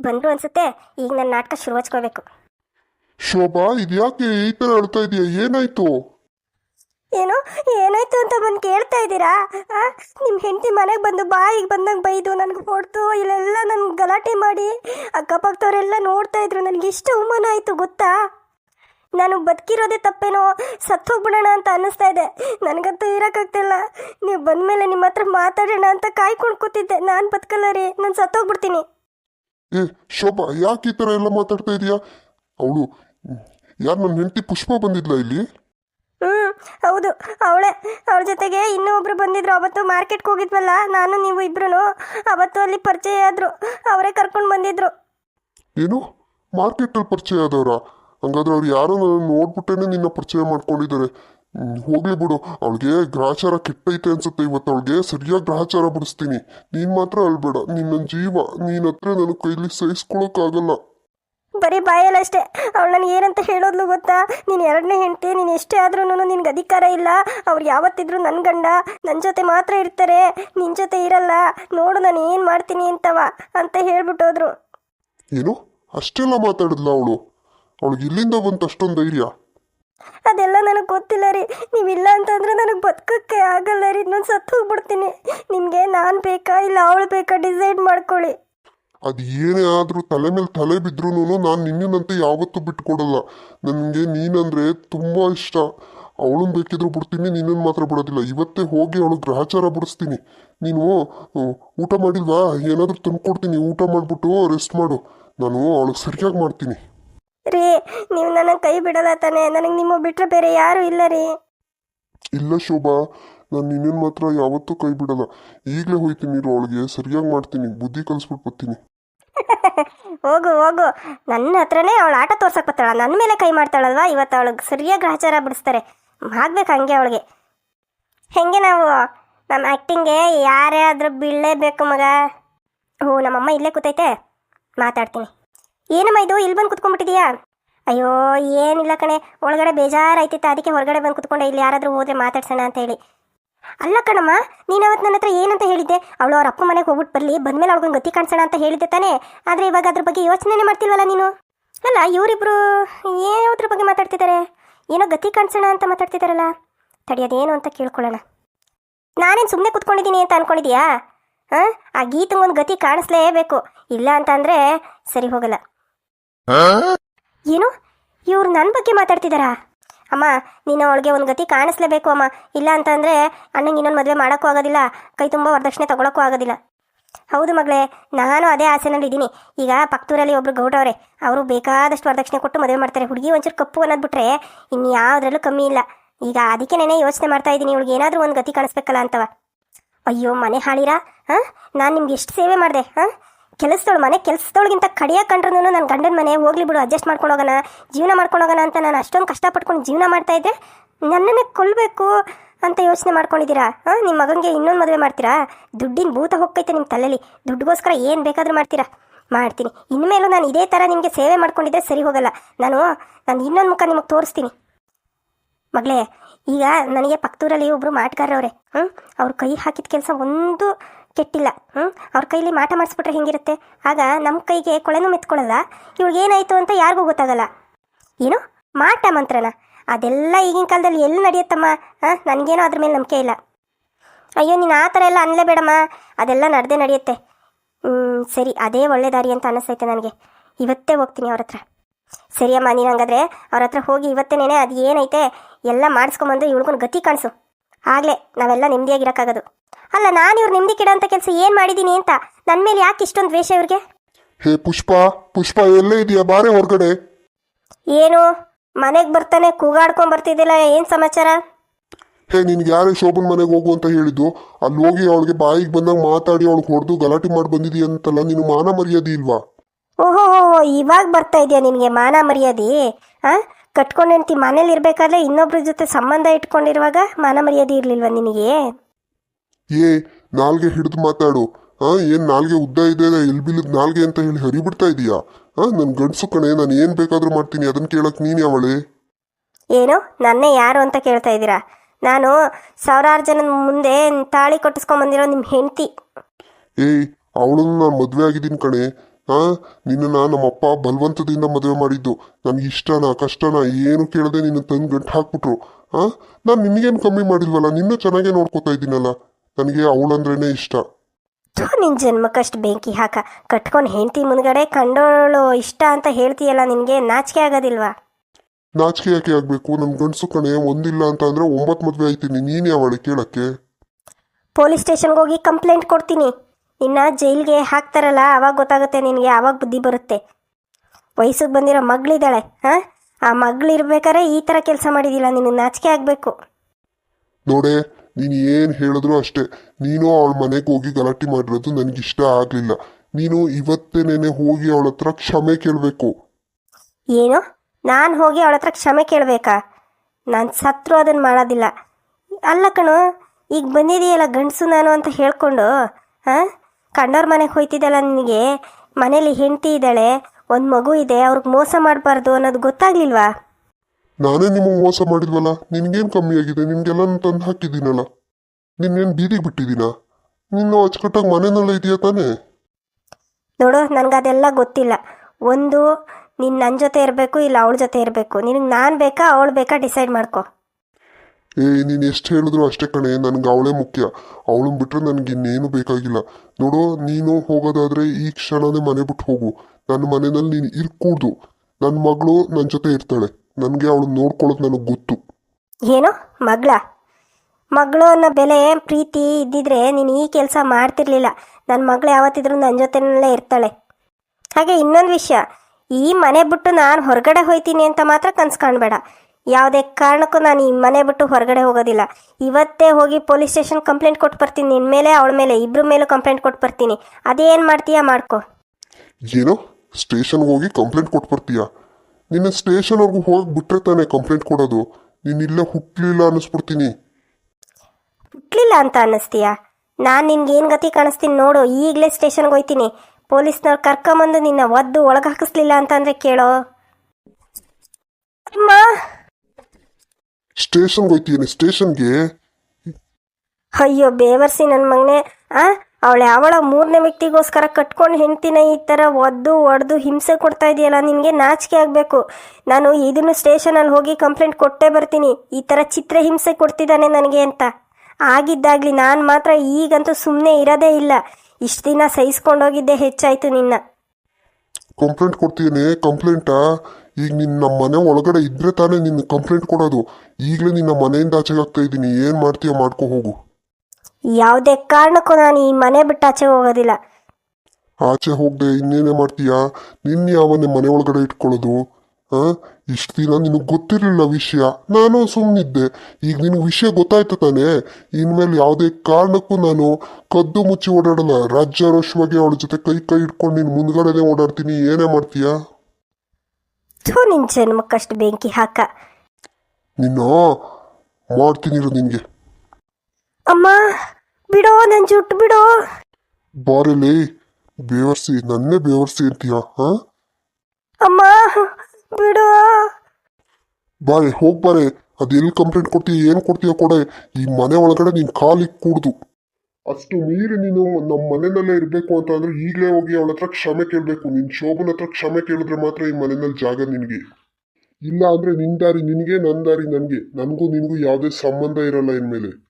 ಬಂದರು ಅನ್ಸುತ್ತೆ. ಈಗ ನನ್ನ ನಾಟಕ ಶುರು ಹಚ್ಕೋಬೇಕು ಶೋಭಾ ಇದ್ಯಾಕೆ ಈ ಥರ ಹೇಳ್ತಾ ಇದೆಯಾ? ಏನಾಯ್ತು? ಏನು? ಏನಾಯ್ತು ಅಂತ ಬಂದು ಕೇಳ್ತಾ ಇದ್ದೀರಾ? ನಿಮ್ಮ ಹೆಂಡತಿ ಮನೆಗೆ ಬಂದು ಬಾಯಿಗೆ ಬಂದಂಗೆ ಬೈದು ನನಗೆ ಹೊಡ್ತು ಇಲ್ಲೆಲ್ಲ ನನ್ಗೆ ಗಲಾಟೆ ಮಾಡಿ ಅಕ್ಕಪಕ್ಕದವರೆಲ್ಲ ನೋಡ್ತಾ ಇದ್ರು. ನನಗೆ ಎಷ್ಟು ಅವಮಾನ ಆಯಿತು ಗೊತ್ತಾ? ನಾನು ಬದುಕಿರೋದೇ ತಪ್ಪೇನೋ? ಸತ್ತೋಗ್ಬಿಡೋಣ ಅಂತ ಅನ್ನಿಸ್ತಾ ಇದೆ. ನನಗಂತೂ ಇರೋಕ್ಕಾಗ್ತಿಲ್ಲ. ನೀವು ಬಂದಮೇಲೆ ನಿಮ್ಮ ಹತ್ರ ಮಾತಾಡೋಣ ಅಂತ ಕಾಯ್ಕೊಂಡು ಕೂತಿದ್ದೆ. ನಾನು ಬದುಕಲ್ಲ ರೀ. ನಾನು ಸತ್ತೋಗ್ಬಿಡ್ತೀನಿ. ಏ ಶೋಭಾ ಯಾಕೆ ಈ ಥರ ಎಲ್ಲ ಮಾತಾಡ್ತಾ ಇದೀಯಾ? ಅವಳು ಯಾರು ನನ್ನ ಹೆಂಡತಿ ಪುಷ್ಪ ಬಂದಿದ್ಲ ಇಲ್ಲಿ? ಹ್ಞೂ ಹೌದು ಅವಳೆ. ಅವಳ ಜೊತೆಗೆ ಇನ್ನೂ ಒಬ್ರು ಬಂದಿದ್ರು. ಅವತ್ತು ಮಾರ್ಕೆಟ್ಗೆ ಹೋಗಿದ್ವಲ್ಲ ನಾನು ನೀವು ಇಬ್ರು ಅವತ್ತು ಅಲ್ಲಿ ಪರಿಚಯ ಆದರು. ಅವರೇ ಕರ್ಕೊಂಡು ಬಂದಿದ್ರು. ಏನು? ಮಾರ್ಕೆಟಲ್ಲಿ ಪರಿಚಯ ಆದವ್ರ? ಹಂಗಾದ್ರೆ ಅವ್ರು ಯಾರೋ ನನ್ನ ನೋಡ್ಬಿಟ್ಟೇನೆ ನಿನ್ನ ಪರಿಚಯ ಮಾಡ್ಕೊಂಡಿದ್ದಾರೆ. ಹೋಗ್ಲಿ ಬಿಡು. ಅವಳಿಗೆ ಗ್ರಹಚಾರ ಕೆಟ್ಟೈತೆ ಅನ್ಸುತ್ತೆ ಇವತ್ತು. ಅವಳಿಗೆ ಸರಿಯಾಗಿ ಗ್ರಹಚಾರ ಬಿಡಿಸ್ತೀನಿ. ನೀನ್ ಮಾತ್ರ ಅಳ್ಬೇಡ. ನಿನ್ನ ಜೀವ. ನೀನ್ ಹತ್ರ ನನ್ನ ಕೈಲಿ ಸಹಿಸ್ಕೊಳಕ್ಕಾಗಲ್ಲ. ಬರೀ ಬಾಯಲ್ಲಷ್ಟೇ ಅವಳು ನನಗೆ ಏನಂತ ಹೇಳೋದ್ಲು ಗೊತ್ತಾ? ನೀನು ಎರಡನೇ ಹೆಂಡತಿ ನೀನು ಎಷ್ಟೇ ಆದ್ರೂ ನಿನ್ಗೆ ಅಧಿಕಾರ ಇಲ್ಲ. ಅವ್ರು ಯಾವತ್ತಿದ್ರು ನನ್ನ ಗಂಡ ನನ್ನ ಜೊತೆ ಮಾತ್ರ ಇರ್ತಾರೆ. ನಿನ್ನ ಜೊತೆ ಇರಲ್ಲ. ನೋಡು ನಾನು ಏನು ಮಾಡ್ತೀನಿ ಅಂತವ ಅಂತ ಹೇಳ್ಬಿಟ್ಟೋದ್ರು. ಏನು? ಅಷ್ಟೆಲ್ಲ ಮಾತಾಡಿದ್ಲ ಅವಳು? ಅವಳಿಗೆ ಇಲ್ಲಿಂದ ಬಂತ ಅಷ್ಟೊಂದು ಧೈರ್ಯ? ಅದೆಲ್ಲ ನನಗೆ ಗೊತ್ತಿಲ್ಲ ರೀ. ನೀವಿಲ್ಲ ಅಂತಂದ್ರೆ ನನಗೆ ಬದುಕಕ್ಕೆ ಆಗಲ್ಲ ರೀ. ನಾನು ಸತ್ತು ಹೋಗ್ಬಿಡ್ತೀನಿ. ನಿಮಗೆ ನಾನು ಬೇಕಾ ಇಲ್ಲ ಅವಳು ಬೇಕಾ ಡಿಸೈಡ್ ಮಾಡ್ಕೊಳ್ಳಿ. ಅದು ಏನೇ ಆದರೂ ತಲೆ ಮೇಲೆ ತಲೆ ಬಿದ್ರೂ ನಾನು ನಿನ್ನಂತೆ ಯಾವತ್ತೂ ಬಿಟ್ಕೊಡಲ್ಲ. ನನಗೆ ನೀನಂದರೆ ತುಂಬ ಇಷ್ಟ. ಅವಳನ್ನ ಬೇಕಿದ್ರು ಬಿಡ್ತೀನಿ ನಿನ್ನನ್ನು ಮಾತ್ರ ಬಿಡೋದಿಲ್ಲ. ಇವತ್ತೇ ಹೋಗಿ ಅವಳು ಗ್ರಹಚಾರ ಬಿಡಿಸ್ತೀನಿ. ನೀನು ಊಟ ಮಾಡಿಲ್ವಾ? ಏನಾದರೂ ತಂದ್ಕೊಡ್ತೀನಿ. ಊಟ ಮಾಡಿಬಿಟ್ಟು ರೆಸ್ಟ್ ಮಾಡು. ನಾನು ಅವಳಿಗೆ ಸರಿಯಾಗಿ ಮಾಡ್ತೀನಿ. ರೀ ನೀವು ನನ್ನ ಕೈ ಬಿಡಲ್ಲ ತಾನೆ ನನಗೆ ನಿಮ್ಮ ಬಿಟ್ಟರೆ ಬೇರೆ ಯಾರು ಇಲ್ಲ ರೀ. ಇಲ್ಲ ಶೋಭಾ ನಾನು ನಿನ್ನನ್ನು ಮಾತ್ರ ಯಾವತ್ತೂ ಕೈ ಬಿಡಲ್ಲ. ಈಗಲೇ ಹೋಯ್ತೀನಿ ಇರು ಅವಳಿಗೆ ಸರಿಯಾಗಿ ಮಾಡ್ತೀನಿ ಬುದ್ಧಿ ಕಲಿಸ್ಬಿಟ್ಟು ಬರ್ತೀನಿ. ಹೋಗು ಹೋಗು. ನನ್ನ ಹತ್ರನೇ ಅವಳು ಆಟ ತೋರ್ಸಕ್ ಬರ್ತಾಳ ನನ್ನ ಮೇಲೆ ಕೈ ಮಾಡ್ತಾಳಲ್ವಾ? ಇವತ್ತು ಅವಳಿಗೆ ಸರಿಯಾಗಿ ಗ್ರಹಚಾರ ಬಿಡಿಸ್ತಾರೆ. ಆಗ್ಬೇಕು ಹಂಗೆ ಅವಳಿಗೆ. ಹೆಂಗೆ ನಾವು ನಮ್ಮ ಆ್ಯಕ್ಟಿಂಗ್ಗೆ ಯಾರೇ ಆದರೂ ಬೀಳಲೇಬೇಕು ಮಗ. ಓ ನಮ್ಮಮ್ಮ ಇಲ್ಲೇ ಕೂತೈತೆ. ಮಾತಾಡ್ತೀನಿ. ಏನಮ್ಮ ಇದು? ಇಲ್ಲಿ ಬಂದು ಕುತ್ಕೊಂಡ್ಬಿಟ್ಟಿದ್ಯಾ? ಅಯ್ಯೋ, ಏನಿಲ್ಲ ಕಣೆ. ಒಳಗಡೆ ಬೇಜಾರಾಯ್ತಿತ್ತು. ಅದಕ್ಕೆ ಹೊರಗಡೆ ಬಂದು ಕುತ್ಕೊಂಡೆ. ಇಲ್ಲಿ ಯಾರಾದರೂ ಹೋದ್ರೆ ಮಾತಾಡ್ಸೋಣ ಅಂತ ಹೇಳಿ. ಅಲ್ಲ ಕಣಮ್ಮ, ನೀನು ಅವತ್ತು ನನ್ನ ಹತ್ರ ಏನಂತ ಹೇಳಿದ್ದೆ? ಅವಳು ಅವ್ರ ಅಪ್ಪ ಮನೆಗೆ ಹೋಗ್ಬಿಟ್ಟು ಬರಲಿ. ಬಂದಮೇಲೆ ಅವ್ಳಿಗೊಂದು ಗತಿ ಕಾಣಿಸೋಣ ಅಂತ ಹೇಳಿದ್ದೆ ತಾನೇ. ಆದರೆ ಇವಾಗ ಅದ್ರ ಬಗ್ಗೆ ಯೋಚನೆನೇ ಮಾಡ್ತಿಲ್ವಲ್ಲ ನೀನು? ಅಲ್ಲ, ಇವರಿಬ್ರು ಯಾವುದ್ರ ಬಗ್ಗೆ ಮಾತಾಡ್ತಿದ್ದಾರೆ ಏನೋ ಗತಿ ಕಾಣಿಸೋಣ ಅಂತ ಮಾತಾಡ್ತಿದ್ದಾರಲ್ಲ ತಡಿಯೋದೇನು ಅಂತ ಕೇಳ್ಕೊಳ್ಳೋಣ. ನಾನೇನು ಸುಮ್ಮನೆ ಕುತ್ಕೊಂಡಿದ್ದೀನಿ ಅಂತ ಅಂದ್ಕೊಂಡಿದ್ಯಾ ಹಾಂ? ಆ ಗೀತಂಗೊಂದು ಗತಿ ಕಾಣಿಸ್ಲೇಬೇಕು. ಇಲ್ಲ ಅಂತ ಅಂದರೆ ಸರಿ ಹೋಗಲ್ಲ. ಏನು? ಇವ್ರು ನನ್ನ ಬಗ್ಗೆ ಮಾತಾಡ್ತಿದ್ದಾರಾ ಅಮ್ಮ, ನೀನು ಅವಳಿಗೆ ಒಂದು ಗತಿ ಕಾಣಿಸ್ಲೇಬೇಕು ಅಮ್ಮ. ಇಲ್ಲ ಅಂತಂದರೆ ಅಣ್ಣಂಗೆ ಇನ್ನೊಂದು ಮದುವೆ ಮಾಡೋಕ್ಕೂ ಆಗೋದಿಲ್ಲ. ಕೈ ತುಂಬ ವರದಕ್ಷಿಣೆ ತಗೊಳಕ್ಕೂ ಆಗೋದಿಲ್ಲ. ಹೌದು ಮಗಳೇ, ನಾನು ಅದೇ ಆಸೆನಲ್ಲಿ ಇದ್ದೀನಿ ಈಗ ಪಕ್ಕದೂರಲ್ಲಿ ಒಬ್ರು ಗೌಡವ್ರೆ ಅವರು ಬೇಕಾದಷ್ಟು ವರದಕ್ಷಿಣೆ ಕೊಟ್ಟು ಮದುವೆ ಮಾಡ್ತಾರೆ. ಹುಡುಗಿ ಒಂಚೂರು ಕಪ್ಪು ಅನ್ನೋದು ಬಿಟ್ರೆ ಇನ್ನು ಯಾವುದ್ರಲ್ಲೂ ಕಮ್ಮಿ ಇಲ್ಲ. ಈಗ ಅದಕ್ಕೆ ನೆನೆ ಯೋಚನೆ ಮಾಡ್ತಾ ಇದ್ದೀನಿ, ಇವಳಿಗೆ ಏನಾದರೂ ಒಂದು ಗತಿ ಕಾಣಿಸ್ಬೇಕಲ್ಲ ಅಂತವ. ಅಯ್ಯೋ, ಮನೆ ಹಾಳಿರಾ? ಹಾಂ? ನಾನು ನಿಮ್ಗೆ ಎಷ್ಟು ಸೇವೆ ಮಾಡಿದೆ, ಹಾಂ? ಕೆಲಸದವಳು ಮನೆ ಕೆಲಸದೊಳಗಿಂತ ಕಡಿಯ ಕಂಡ್ರೂ ನನ್ನ ಗಂಡನ ಮನೆ ಹೋಗ್ಲಿ ಬಿಡು ಅಡ್ಜಸ್ಟ್ ಮಾಡ್ಕೊಂಡು ಹೋಗೋಣ, ಜೀವನ ಮಾಡ್ಕೊಂಡು ಹೋಗೋಣ ಅಂತ ನಾನು ಅಷ್ಟೊಂದು ಕಷ್ಟಪಟ್ಕೊಂಡು ಜೀವನ ಮಾಡ್ತಾ ಇದ್ದೆ ನನ್ನನ್ನೇ ಕೊಲ್ಲಬೇಕು ಅಂತ ಯೋಚನೆ ಮಾಡ್ಕೊಂಡಿದ್ದೀರಾ ಹಾಂ ನಿಮ್ಮ ಮಗನಿಗೆ ಇನ್ನೊಂದು ಮದುವೆ ಮಾಡ್ತೀರಾ? ದುಡ್ಡಿನ ಭೂತ ಹೋಗ್ತೈತೆ ನಿಮ್ಮ ತಲೆಯಲ್ಲಿ ದುಡ್ಡುಗೋಸ್ಕರ ಏನು ಬೇಕಾದರೂ ಮಾಡ್ತೀರಾ? ಮಾಡ್ತೀನಿ. ಇನ್ಮೇಲೂ ನಾನು ಇದೇ ಥರ ನಿಮಗೆ ಸೇವೆ ಮಾಡ್ಕೊಂಡಿದ್ರೆ ಸರಿ ಹೋಗಲ್ಲ. ನಾನು ನಾನು ಇನ್ನೊಂದು ಮುಖ ನಿಮಗೆ ತೋರಿಸ್ತೀನಿ. ಮಗಳೇ, ಈಗ ನನಗೆ ಪಕ್ಕದೂರಲ್ಲಿ ಒಬ್ಬರು ಮಾಟಗಾರರವ್ರೆ ಹ್ಞೂ ಅವ್ರು ಕೈ ಹಾಕಿದ ಕೆಲಸ ಒಂದು ಕೆಟ್ಟಿಲ್ಲ ಹ್ಞೂ ಅವ್ರ ಕೈಲಿ ಮಾಟ ಮಾಡಿಸ್ಬಿಟ್ರೆ ಹೆಂಗಿರುತ್ತೆ? ಆಗ ನಮ್ಮ ಕೈಗೆ ಕೊಳೆನೂ ಮೆತ್ಕೊಳ್ಳಲ್ಲ ಇವ್ಳಿಗೆ ಏನಾಯಿತು ಅಂತ ಯಾರಿಗೂ ಗೊತ್ತಾಗಲ್ಲ. ಏನು? ಮಾಟ ಮಂತ್ರನ? ಅದೆಲ್ಲ ಈಗಿನ ಕಾಲದಲ್ಲಿ ಎಲ್ಲಿ ನಡೆಯುತ್ತಮ್ಮ? ಹಾಂ? ನನಗೇನೋ ಅದ್ರ ಮೇಲೆ ನಂಬಿಕೆ ಇಲ್ಲ. ಅಯ್ಯೋ, ನೀನು ಆ ಥರ ಎಲ್ಲ ಅನ್ಲೇಬೇಡಮ್ಮ ಅದೆಲ್ಲ ನಡೆದೇ ನಡೆಯುತ್ತೆ. ಸರಿ, ಅದೇ ಒಳ್ಳೆ ದಾರಿ ಅಂತ ಅನ್ನಿಸ್ತೈತೆ ನನಗೆ. ಇವತ್ತೇ ಹೋಗ್ತೀನಿ ಅವ್ರ ಹತ್ರ. ಸರಿಯಮ್ಮ ನೀನು ಹಂಗಾದ್ರೆ ಅವ್ರ ಹತ್ರ ಹೋಗಿ ಇವತ್ತೇನೇನೆ ಅದು ಏನೈತೆ ಎಲ್ಲ ಮಾಡಿಸ್ಕೊಂಬಂದು ಇವಳಿಗೊಂದು ಗತಿ ಕಾಣಿಸು. ಆಗಲೇ, ನಾವೆಲ್ಲ ನೆಮ್ಮದಿಯಾಗಿರೋಕ್ಕಾಗೋದು ಅಲ್ಲ ನಾನು ಇವ್ರು ನೆಮ್ಮದಿ ಕೆಡೋಂಥ ಕೆಲಸ ಏನು ಮಾಡಿದ್ದೀನಿ ಅಂತ. ನನ್ನ ಮೇಲೆ ಯಾಕೆ ಇಷ್ಟೊಂದು ದ್ವೇಷ ಇವ್ರಿಗೆ? ಹೇ ಪುಷ್ಪ ಪುಷ್ಪ ಎಲ್ಲೇ ಇದೆಯಾ? ಬಾರೆ ಹೊರಗಡೆ. ಏನು? ಮನೆಗೆ ಬರ್ತಾನೆ ಕೂಗಾಡ್ಕೊಂಡ್ ಬರ್ತಿದ್ದಿಲ್ಲ ಏನು ಸಮಾಚಾರ? ಹೇ ನಿನ್ಗೆ ಯಾರೇ ಶೋಭನ್ ಮನೆಗೆ ಹೋಗು ಅಂತ ಹೇಳಿದ್ದು? ಅಲ್ಲಿ ಹೋಗಿ ಅವಳಿಗೆ ಬಾಯಿಗೆ ಬಂದಾಗ ಮಾತಾಡಿ ಅವಳಿಗೆ ಹೊಡೆದು ಗಲಾಟೆ ಮಾಡಿ ಬಂದಿದೀಯ ಅಂತಲ್ಲ ನೀನು ಮಾನ ಮರ್ಯಾದೆ ಇಲ್ವಾ? ಓಹೋ ಇವಾಗ ಬರ್ತಾ ಇದೆಯಾ ನಿನಗೆ ಮಾನ ಮರ್ಯಾದೆ? ಆ? ಕಟ್ಕೊಂಡು ಹೆಂಡ್ತಿ ಮನೇಲಿ ಇರಬೇಕಾದ್ರೆ ಇನ್ನೊಬ್ರ ಜೊತೆ ಸಂಬಂಧ ಇಟ್ಕೊಂಡಿರುವಾಗ ಮಾನ ಮರ್ಯಾದೆ ಇರಲಿಲ್ವಾ ನಿನಗೆ? ಏ ನಾಲ್ಗೆ ಹಿಡಿದು ಮಾತಾಡು. ಆ ಏನ್ ನಾಲ್ಗೆ ಉದ್ದ ಇದೆ ಎಲ್ಲಿ ಬಿಲ್ಲದ ನಾಲ್ಗೆ ಅಂತ ಹೇಳಿ ಹರಿಬಿಡ್ತಾ ಇದೀಯಾ? ಆ ನನ್ನ ಗಂಡ್ಸು ಕಣೆ ನಾನು ಏನು ಬೇಕಾದ್ರೂ ಮಾಡ್ತೀನಿ ಅದನ್ನ ಕೇಳಕ್ ನೀನು ಯಾವಳೆ? ಏನು ನನ್ನೇ ಯಾರು ಅಂತ ಕೇಳ್ತಾ ಇದ್ದೀರಾ? ನಾನು ಸಾವಿರಾರು ಜನದ ಮುಂದೆ ತಾಳಿ ಕಟ್ಟಿಸ್ಕೊಂಬಂದಿರೋ ನಿಮ್ಮ ಹೆಂಡತಿ. ಏಯ್ ಅವಳನ್ನ ನಾನು ಮದುವೆ ಆಗಿದ್ದೀನಿ ಕಣೆ. ಹಾ ನಿನ್ನ ನಮ್ಮಪ್ಪ ಬಲವಂತದಿಂದ ಮದುವೆ ಮಾಡಿದ್ದು. ನನಗೆ ಇಷ್ಟನಾ ಕಷ್ಟನಾ ಏನು ಕೇಳದೆ ನಿನ್ನ ತಂದು ಗಂಟು ಹಾಕ್ಬಿಟ್ರು. ಆ ನಾನು ನಿನಗೇನು ಕಮ್ಮಿ ಮಾಡಿಲ್ವಲ್ಲ ನಿನ್ನ ಚೆನ್ನಾಗೇ ನೋಡ್ಕೋತಾ ಇದ್ದೀನಲ್ಲ. ನನಗೆ ಅವಳಂದ್ರೇನೆ ಇಷ್ಟ. ನಿನ್ ನಿನ್ನ ಜನ್ಮಕ್ಕಷ್ಟು ಬೆಂಕಿ ಹಾಕ. ಕಟ್ಕೊಂಡು ಹೆಂಡತಿ ಮುಂದ್ಗಡೆ ಕಂಡೋಳು ಇಷ್ಟ ಅಂತ ಹೇಳ್ತೀಯಲ್ಲ ನಿನಗೆ? ನಾಚಿಕೆ ಆಗೋದಿಲ್ವಾ? ನಾಚಿಕೆ ಯಾಕೆ ಆಗ್ಬೇಕು? ನಮ್ ಗಂಡಸು ಕಣೆ ಒಂದಿಲ್ಲ ಅಂತ ಅಂದ್ರೆ ಒಂಬತ್ತು ಮದ್ವೆ ಆಯ್ತೀನಿ. ನೀನು ಯಾವಳೆ ಕೇಳಕ್ಕೆ? ಪೊಲೀಸ್ ಸ್ಟೇಷನ್ಗೆ ಹೋಗಿ ಕಂಪ್ಲೇಂಟ್ ಕೊಡ್ತೀನಿ. ಇನ್ನು ಜೈಲಿಗೆ ಹಾಕ್ತಾರಲ್ಲ ಅವಾಗ ಗೊತ್ತಾಗುತ್ತೆ ನಿನಗೆ ಆವಾಗ ಬುದ್ಧಿ ಬರುತ್ತೆ. ವಯಸ್ಸಿಗೆ ಬಂದಿರೋ ಮಗಳಿದ್ದಾಳೆ ಹಾಂ? ಆ ಮಗಳಿರ್ಬೇಕಾದ್ರೆ ಈ ಥರ ಕೆಲಸ ಮಾಡಿದಿಲ್ಲ ನಿನಗೆ ನಾಚಿಕೆ ಆಗಬೇಕು. ನೋಡೆ ನೀನು ಏನು ಹೇಳಿದ್ರು ಅಷ್ಟೇ. ನೀನು ಅವಳ ಮನೆಗೆ ಹೋಗಿ ಗಲಾಟೆ ಮಾಡಿರೋದು ನನಗೆ ಇಷ್ಟ ಆಗಲಿಲ್ಲ. ನೀನು ಇವತ್ತೇನೇನೆ ಹೋಗಿ ಅವಳ ಹತ್ರ ಕ್ಷಮೆ ಕೇಳಬೇಕು. ಏನು? ನಾನು ಹೋಗಿ ಅವಳ ಹತ್ರ ಕ್ಷಮೆ ಕೇಳಬೇಕಾ? ನಾನು ಸತ್ರು ಅದನ್ನು ಮಾಡೋದಿಲ್ಲ. ಅಲ್ಲ ಕಣು, ಈಗ ಬಂದಿದೆಯಲ್ಲ ಗಂಡಸು ನಾನು ಅಂತ ಹೇಳ್ಕೊಂಡು ಹಾಂ ಕಂಡವ್ರ ಮನೆಗೆ ಹೋಯ್ತಿದ್ದಲ್ಲ ನಿನಗೆ? ಮನೇಲಿ ಹೆಂಡತಿ ಇದ್ದಾಳೆ, ಒಂದು ಮಗು ಇದೆ, ಅವ್ರಿಗೆ ಮೋಸ ಮಾಡಬಾರ್ದು ಅನ್ನೋದು ಗೊತ್ತಾಗ್ಲಿಲ್ವಾ? ನಾನೇ ನಿಮಗೆ ಮೋಸ ಮಾಡಿದ್ವಲ್ಲ? ನಿನ್ಗೇನು ಕಮ್ಮಿ ಆಗಿದೆ ನಿನ್ಗೆಲ್ಲ ತಂದು ಹಾಕಿದ್ದೀನಲ್ಲ. ನಿನ್ನೇನು ಬೀದಿಗೆ ಬಿಟ್ಟಿದ್ದೀನ? ನಿನ್ನ ಅಚ್ಚುಕಟ್ಟಾಗಿ ಮನೆಯಲ್ಲೇ ಇದೆಯಾ ತಾನೇ? ನೋಡು ನನಗದೆಲ್ಲ ಗೊತ್ತಿಲ್ಲ. ಒಂದು ನೀನು ನನ್ನ ಜೊತೆ ಇರಬೇಕು ಇಲ್ಲ ಅವಳ ಜೊತೆ ಇರಬೇಕು. ನಿನಗೆ ನಾನು ಬೇಕಾ ಅವಳು ಬೇಕಾ ಡಿಸೈಡ್ ಮಾಡ್ಕೊ. ಏ ನೀನು ಎಷ್ಟು ಹೇಳಿದ್ರು ಅಷ್ಟೇ ಕಣೆ. ನನಗೆ ಅವಳೇ ಮುಖ್ಯ. ಅವಳನ್ನ ಬಿಟ್ಟರೆ ನನಗೆ ಇನ್ನೇನು ಬೇಕಾಗಿಲ್ಲ. ನೋಡು ನೀನು ಹೋಗೋದಾದ್ರೆ ಈ ಕ್ಷಣನೇ ಮನೆ ಬಿಟ್ಟು ಹೋಗು. ನನ್ನ ಮನೆಯಲ್ಲಿ ನೀನು ಇರ್ಕೂಡ್ದು. ನನ್ನ ಮಗಳು ನನ್ನ ಜೊತೆ ಇರ್ತಾಳೆ. ನನಗೆ ಅವಳನ್ನ ನೋಡ್ಕೊಳ್ಳೋದು ನನಗೆ ಗೊತ್ತು. ಏನು? ಮಗಳ? ಮಗಳು ಅನ್ನೋ ಬೆಲೆ ಪ್ರೀತಿ ಇದ್ದಿದ್ರೆ ನೀನು ಈ ಕೆಲಸ ಮಾಡ್ತಿರ್ಲಿಲ್ಲ. ನನ್ನ ಮಗಳು ಯಾವತ್ತಿದ್ರೂ ನನ್ನ ಜೊತೆನಲ್ಲೇ ಇರ್ತಾಳೆ. ಹಾಗೆ ಇನ್ನೊಂದು ವಿಷಯ. ಈ ಮನೆ ಬಿಟ್ಟು ನಾನು ಹೊರಗಡೆ ಹೋಯ್ತೀನಿ ಅಂತ ಮಾತ್ರ ಕನ್ಸು ಕಾಣಬೇಡ. ಯಾವುದೇ ಕಾರಣಕ್ಕೂ ನಾನು ಈ ಮನೆ ಬಿಟ್ಟು ಹೊರಗಡೆ ಹೋಗೋದಿಲ್ಲ. ಇವತ್ತೇ ಹೋಗಿ ಪೊಲೀಸ್ ಸ್ಟೇಷನ್ ಕಂಪ್ಲೇಂಟ್ ಕೊಟ್ಟು ಬರ್ತೀನಿ. ನಿನ್ನ ಮೇಲೆ ಅವಳ ಮೇಲೆ ಇಬ್ಬರ ಮೇಲೂ ಕಂಪ್ಲೇಂಟ್ ಕೊಟ್ಟು ಬರ್ತೀನಿ. ಅದೇನು ಮಾಡ್ತೀಯಾ ಮಾಡ್ಕೊ. ಏನೋ? ಸ್ಟೇಷನ್ಗೆ ಹೋಗಿ ಕಂಪ್ಲೇಂಟ್ ಕೊಟ್ಟು ಬರ್ತೀಯಾ? ನಿನ್ನ ಸ್ಟೇಷನ್ವರೆಗೂ ಹೋಗಿ ಬಿಟ್ರೆ ತಾನೇ ಕಂಪ್ಲೇಂಟ್ ಕೊಡೋದು. ನೀನು ಇಲ್ಲೇ ಹುಟ್ಟಲಿಲ್ಲ ಅನ್ನಿಸ್ಬಿಡ್ತೀನಿ. ಹುಟ್ಲಿಲ್ಲ ಅಂತ ಅನ್ನಿಸ್ತೀಯಾ? ನಾನು ನಿನ್ಗೆ ಏನು ಗತಿ ಕಾಣಿಸ್ತೀನಿ ನೋಡು ಈಗಲೇ ಸ್ಟೇಷನ್ಗೆ ಹೋಯ್ತೀನಿ. ಪೊಲೀಸ್ನವ್ರು ಕರ್ಕೊಂಬಂದು ನಿನ್ನ ಒದ್ದು ಒಳಗೆ ಹಾಕಿಸ್ಲಿಲ್ಲ ಅಂತಂದ್ರೆ ಕೇಳೋ. ಅಮ್ಮ! ಸ್ಟೇಷನ್ಗೆ ಹೋಯ್ತೀನಿ ಸ್ಟೇಷನ್ಗೆ. ಅಯ್ಯೋ ಬೇವರ್ಸಿ ನನ್ನ ಮಗನೇ ಆ? ಅವಳು ಯಾವಳ ಮೂರನೇ ವ್ಯಕ್ತಿಗೋಸ್ಕರ ಕಟ್ಕೊಂಡು ಹೆಂಡ್ತಿನ ಈ ಥರ ಒದ್ದು ಒಡೆದು ಹಿಂಸೆ ಕೊಡ್ತಾ ಇದೆಯಲ್ಲ, ನಿನಗೆ ನಾಚಿಕೆ ಆಗಬೇಕು. ನಾನು ಇದನ್ನು ಸ್ಟೇಷನಲ್ಲಿ ಹೋಗಿ ಕಂಪ್ಲೇಂಟ್ ಕೊಟ್ಟೇ ಬರ್ತೀನಿ. ಈ ಥರ ಚಿತ್ರ ಹಿಂಸೆ ಕೊಡ್ತಿದ್ದಾನೆ ನನಗೆ ಅಂತ. ಆಗಿದ್ದಾಗಲಿ, ನಾನು ಮಾತ್ರ ಈಗಂತೂ ಸುಮ್ಮನೆ ಇರೋದೇ ಇಲ್ಲ. ಇಷ್ಟು ದಿನ ಸಹಿಸ್ಕೊಂಡೋಗಿದ್ದೆ ಹೆಚ್ಚಾಯಿತು ನಿನ್ನ. ಕಂಪ್ಲೇಂಟ್ ಕೊಡ್ತೀನಿ ಕಂಪ್ಲೇಂಟಾ? ಈಗ ನಿನ್ನ ನಮ್ಮ ಮನೆ ಒಳಗಡೆ ಇದ್ರೆ ತಾನೇ ನಿನ್ನ ಕಂಪ್ಲೇಂಟ್ ಕೊಡೋದು. ಈಗಲೇ ನಿನ್ನ ಮನೆಯಿಂದ ಆಚೆಗೆ ಆಗ್ತಾ ಇದ್ದೀನಿ ಏನು ಮಾಡ್ತೀಯ ಮಾಡ್ಕೊ ಹೋಗು. ಯಾವುದೇ ಕಾರಣಕ್ಕೂ ನಾನು ಈ ಮನೆ ಬಿಟ್ಟು ಆಚೆ ಹೋಗೋದಿಲ್ಲ. ಆಚೆ ಹೋಗದೆ ಇನ್ನೇನೇ ಮಾಡ್ತೀಯಾ? ನಿನ್ನ ಯಾವನ್ನೇ ಮನೆ ಒಳಗಡೆ ಇಟ್ಕೊಳ್ಳೋದು. ಆ? ಇಷ್ಟು ದಿನ ನಿನಗೆ ಗೊತ್ತಿರಲಿಲ್ಲ ವಿಷಯ. ನಾನು ಸುಮ್ಮನಿದ್ದೆ ಈಗ ನಿನಗೆ ವಿಷಯ ಗೊತ್ತಾಯ್ತು ತಾನೇ? ಇನ್ಮೇಲೆ ಯಾವುದೇ ಕಾರಣಕ್ಕೂ ನಾನು ಕದ್ದು ಮುಚ್ಚಿ ಓಡಾಡಲ್ಲ. ರಾಜ್ಯಾರೋಷವಾಗಿ ಅವಳ ಜೊತೆ ಕೈ ಕೈ ಇಟ್ಕೊಂಡು ನಿನ್ನ ಮುಂದ್ಗಡೆನೆ ಓಡಾಡ್ತೀನಿ. ಏನೇ ಮಾಡ್ತೀಯಾ? ಥೂ ನಿನ್ನ ಜನ್ಮಕ್ಕಷ್ಟು ಬೆಂಕಿ ಹಾಕ. ನಿನ್ನ? ಮಾಡ್ತೀನಿ ಇರು ನಿನಗೆ. ಅಮ್ಮ ಬಿಡೋ ನನ್ನ ಜುಟ್ಟು ಬಿಡೋ. ಬಾರಿಲಿ ಬೇವರ್ಸಿ ನನ್ನೇ ಬೇವರ್ಸಿ ಅಂತೀಯ ಹಾ? ಅಮ್ಮ ಬಿಡೋ. ಬಾರೆ ಹೋಗ್ ಬಾರೆ. ಅದು ಎಲ್ಲಿ ಕಂಪ್ಲೇಂಟ್ ಕೊಡ್ತೀಯ ಏನು ಕೊಡ್ತೀಯ ಕೊಡೆ? ಈ ಮನೆ ಒಳಗಡೆ ನೀನು ಕಾಲಿಗೆ ಕೂಡ್ದು. ಅಷ್ಟು ಮೀರಿ ನೀನು ನಮ್ಮ ಮನೆಯಲ್ಲೇ ಇರಬೇಕು ಅಂತ ಅಂದ್ರೆ ಈಗಲೇ ಹೋಗಿ ಅವಳ ಹತ್ರ ಕ್ಷಮೆ ಕೇಳಬೇಕು. ನಿನ್ನ ಶೋಭನ ಹತ್ರ ಕ್ಷಮೆ ಕೇಳಿದ್ರೆ ಮಾತ್ರ ಈ ಮನೆಯಲ್ಲಿ ಜಾಗ ನಿನಗೆ. ಇಲ್ಲ ಅಂದ್ರೆ ನಿನ್ ದಾರಿ ನಿನಗೆ ನನ್ನ ದಾರಿ ನನಗೆ. ನನಗೂ ನಿನಗೂ ಯಾವುದೇ ಸಂಬಂಧ ಇರಲ್ಲ ಇನ್ಮೇಲೆ.